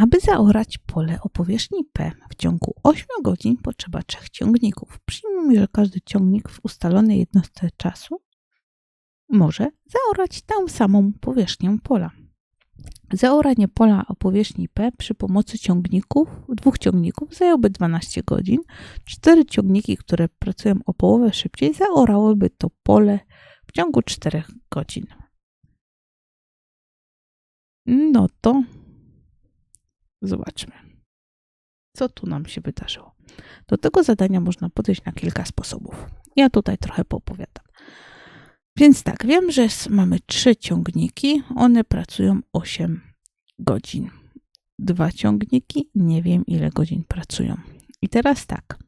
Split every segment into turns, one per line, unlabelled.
Aby zaorać pole o powierzchni P w ciągu 8 godzin potrzeba trzech ciągników. Przyjmijmy, że każdy ciągnik w ustalonej jednostce czasu może zaorać tę samą powierzchnię pola. Zaoranie pola o powierzchni P przy pomocy ciągników, dwóch ciągników zajęłoby 12 godzin. Cztery ciągniki, które pracują o połowę szybciej, zaorałyby to pole w ciągu 4 godzin. No to zobaczmy, co tu nam się wydarzyło. Do tego zadania można podejść na kilka sposobów. Ja tutaj trochę poopowiadam. Więc tak, wiem, że mamy trzy ciągniki, one pracują 8 godzin. Dwa ciągniki, nie wiem ile godzin pracują. I teraz tak,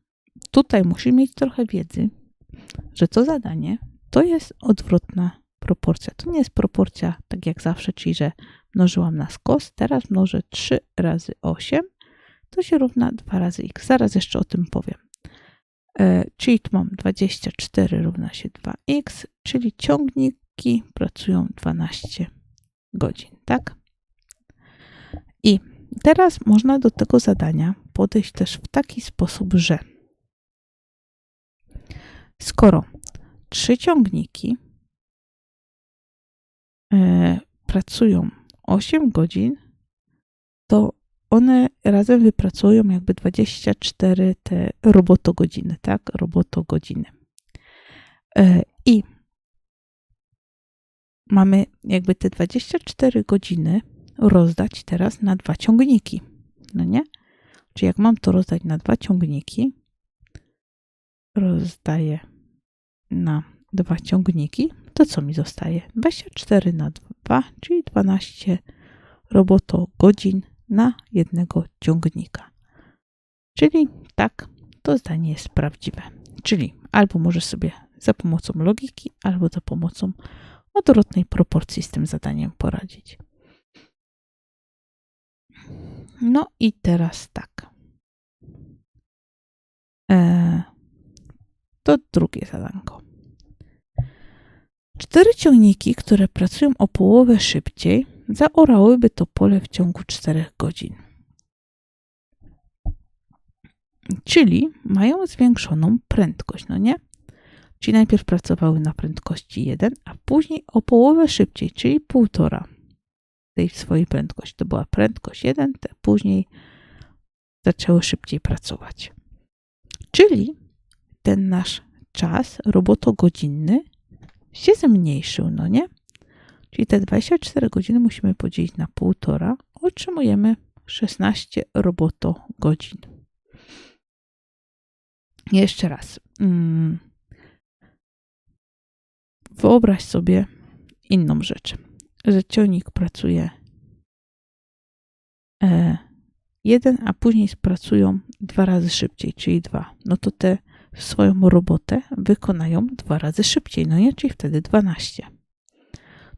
tutaj musimy mieć trochę wiedzy, że to zadanie to jest odwrotna proporcja. To nie jest proporcja tak jak zawsze, czyli że mnożyłam na skos, teraz mnożę 3 razy 8, to się równa 2 razy x. Zaraz jeszcze o tym powiem. E, czyli tu mam 24 równa się 2x, czyli ciągniki pracują 12 godzin, tak? I teraz można do tego zadania podejść też w taki sposób, że skoro trzy ciągniki pracują 8 godzin, to one razem wypracują jakby 24 te robotogodziny, tak? Robotogodziny. E, I mamy jakby te 24 godziny rozdać teraz na dwa ciągniki. No nie? Czyli jak mam to rozdać na dwa ciągniki, rozdaję na dwa ciągniki, to co mi zostaje? 24 na 2, czyli 12 robotogodzin na jednego ciągnika. Czyli tak, to zdanie jest prawdziwe. Czyli albo możesz sobie za pomocą logiki, albo za pomocą odwrotnej proporcji z tym zadaniem poradzić. No i teraz tak. E, to drugie zadanko. Cztery ciągniki, które pracują o połowę szybciej, zaorałyby to pole w ciągu 4 godzin. Czyli mają zwiększoną prędkość, no nie? Czyli najpierw pracowały na prędkości 1, a później o połowę szybciej, czyli półtora tej swojej prędkości. To była prędkość 1, te później zaczęły szybciej pracować. Czyli ten nasz czas robotogodzinny się zmniejszył, no nie? Czyli te 24 godziny musimy podzielić na półtora. Otrzymujemy 16 robotogodzin. Jeszcze raz. Mm. Wyobraź sobie inną rzecz, że ciągnik pracuje e, jeden, a później pracują dwa razy szybciej, czyli dwa. No to te swoją robotę wykonają dwa razy szybciej, no nie? Czyli wtedy 12.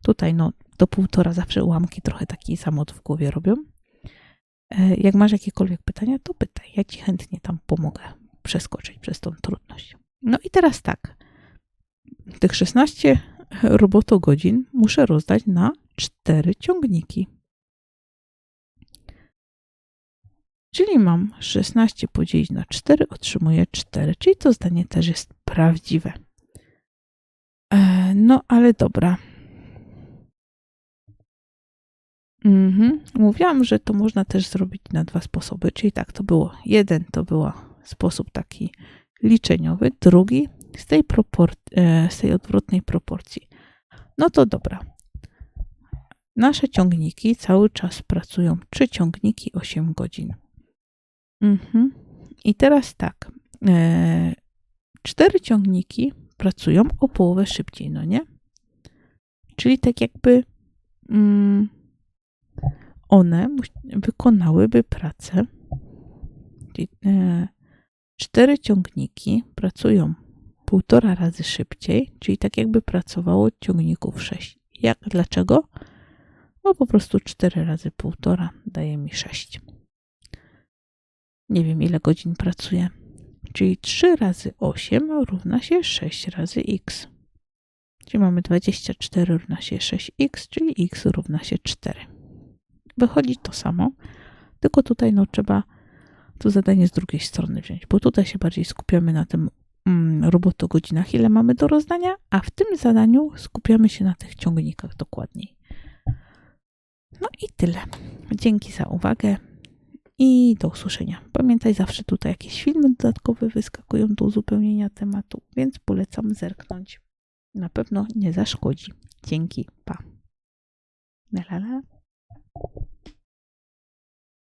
Tutaj no do półtora zawsze ułamki trochę taki samot w głowie robią. E, jak masz jakiekolwiek pytania, to pytaj. Ja ci chętnie tam pomogę przeskoczyć przez tą trudność. No i teraz tak. Tych 16 robotogodzin muszę rozdać na 4 ciągniki. Czyli mam 16 podzielić na 4, otrzymuję 4, czyli to zdanie też jest prawdziwe. E, no ale dobra. Mhm. Mówiłam, że to można też zrobić na dwa sposoby, czyli tak to było. Jeden to był sposób taki liczeniowy, drugi z tej, e, z tej odwrotnej proporcji. No to dobra. Nasze ciągniki cały czas pracują trzy ciągniki 8 godzin. Mhm. I teraz tak. E, cztery ciągniki pracują o połowę szybciej, no nie? Czyli tak jakby mm, one wykonałyby pracę. Czyli, e, cztery ciągniki pracują półtora razy szybciej, czyli tak jakby pracowało ciągników sześć. Jak? Dlaczego? Bo po prostu cztery razy półtora daje mi sześć. Nie wiem ile godzin pracuję. Czyli 3 razy 8 równa się 6 razy x. Czyli mamy 24 równa się 6x, czyli x równa się 4 wychodzi to samo. Tylko tutaj no trzeba to zadanie z drugiej strony wziąć, bo tutaj się bardziej skupiamy na tym mm, robotogodzinach, ile mamy do rozdania, a w tym zadaniu skupiamy się na tych ciągnikach dokładniej. No i tyle. Dzięki za uwagę i do usłyszenia. Pamiętaj, zawsze tutaj jakieś filmy dodatkowe wyskakują do uzupełnienia tematu, więc polecam zerknąć. Na pewno nie zaszkodzi. Dzięki. Pa. La la.